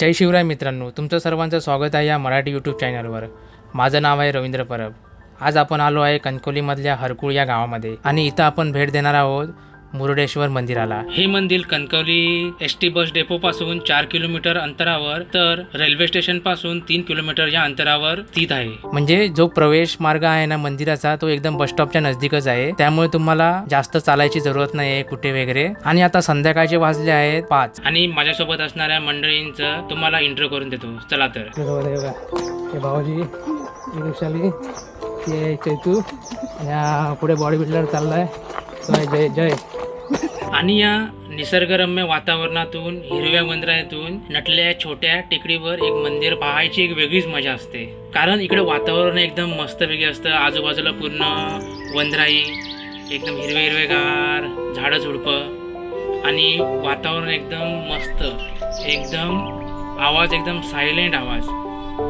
जय शिवराय मित्रांनो तुमचं सर्वांचं स्वागत आहे या मराठी यूट्यूब चॅनलवर माझं नाव आहे रवींद्र परब. आज आपण आलो आहे कणकोलीमधल्या हरकुळ या गावामध्ये आणि इथं आपण भेट देणार आहोत मुरुडेश्वर मंदिराला. हे मंदिर Kankavli S T bus depot पासून चार किलोमीटर अंतरावर तर रेल्वे स्टेशनपासून तीन किलोमीटर या अंतरावर स्थित आहे. म्हणजे जो प्रवेश मार्ग आहे ना मंदिराचा तो एकदम बस स्टॉपच्या नजदीकच आहे. त्यामुळे तुम्हाला जास्त चालायची जरूरत नाही आहे कुठे वगैरे. आणि आता संध्याकाळचे वाजले आहेत पाच. आणि माझ्यासोबत असणाऱ्या मंडळींचं तुम्हाला इंट्रो करून देतो. चला तर. हे भाऊजी चैतू. या पुढे बॉडी बिल्डर चाललाय जय जय. आणि या निसर्गरम्य वातावरणातून हिरव्या वंदरातून नटलेल्या छोट्या टेकडीवर एक मंदिर पाहायची एक वेगळीच मजा असते. कारण इकडे वातावरण एकदम मस्त वेगळी असतं. आजूबाजूला पूर्ण वंदराई एकदम हिरवे हिरवेगार झाडं झुडपं आणि वातावरण एकदम मस्त. एकदम आवाज एकदम सायलेंट आवाज.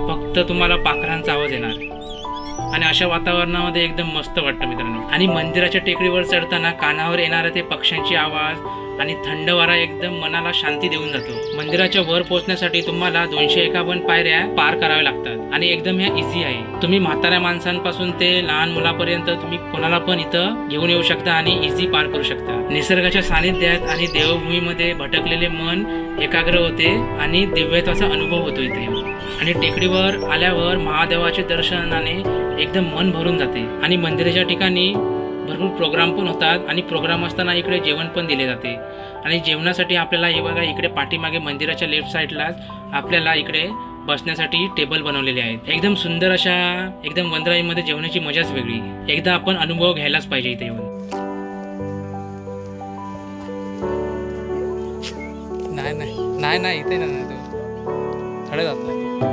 फक्त तुम्हाला पाखरांचा आवाज येणार. आणि अशा वातावरणामध्ये एकदम मस्त वाटतं मित्रांनो. आणि मंदिराच्या टेकडीवर चढताना कानावर येणारे ते पक्ष्यांची आवाज आणि थंड वारा एकदम मनाला शांती देऊन जातो. मंदिराच्या वर पोहोचण्यासाठी तुम्हाला दोनशे एकावन्न पायऱ्या पार कराव्या लागतात. आणि एकदम ह्या इझी आहे. तुम्ही म्हाताऱ्या माणसांपासून ते लहान मुलापर्यंत तुम्ही कोणाला पण इथं घेऊन येऊ शकता आणि इझी पार करू शकता. निसर्गाच्या सानिध्यात आणि देवभूमीमध्ये भटकलेले मन एकाग्र होते आणि दिव्यत्वाचा अनुभव होतो इथे. आणि टेकडीवर आल्यावर महादेवाचे दर्शनाने एकदम मन भरून जाते. आणि मंदिराच्या ठिकाणी भरपूर प्रोग्राम पण होतात आणि प्रोग्राम असताना इकडे जेवण पण दिले जाते. आणि जेवणासाठी आपल्याला हे बघा इकडे पाठीमागे मंदिराच्या लेफ्ट साईडलाच आपल्याला इकडे बसण्यासाठी टेबल बनवलेले आहेत. एकदम सुंदर अशा एकदम वंदराईमध्ये जेवणाची मजाच वेगळी. एकदा आपण अनुभव घ्यायलाच पाहिजे इथे येऊन. नाही नाही नाही नाही इथे नाही तो. थोडे जातो.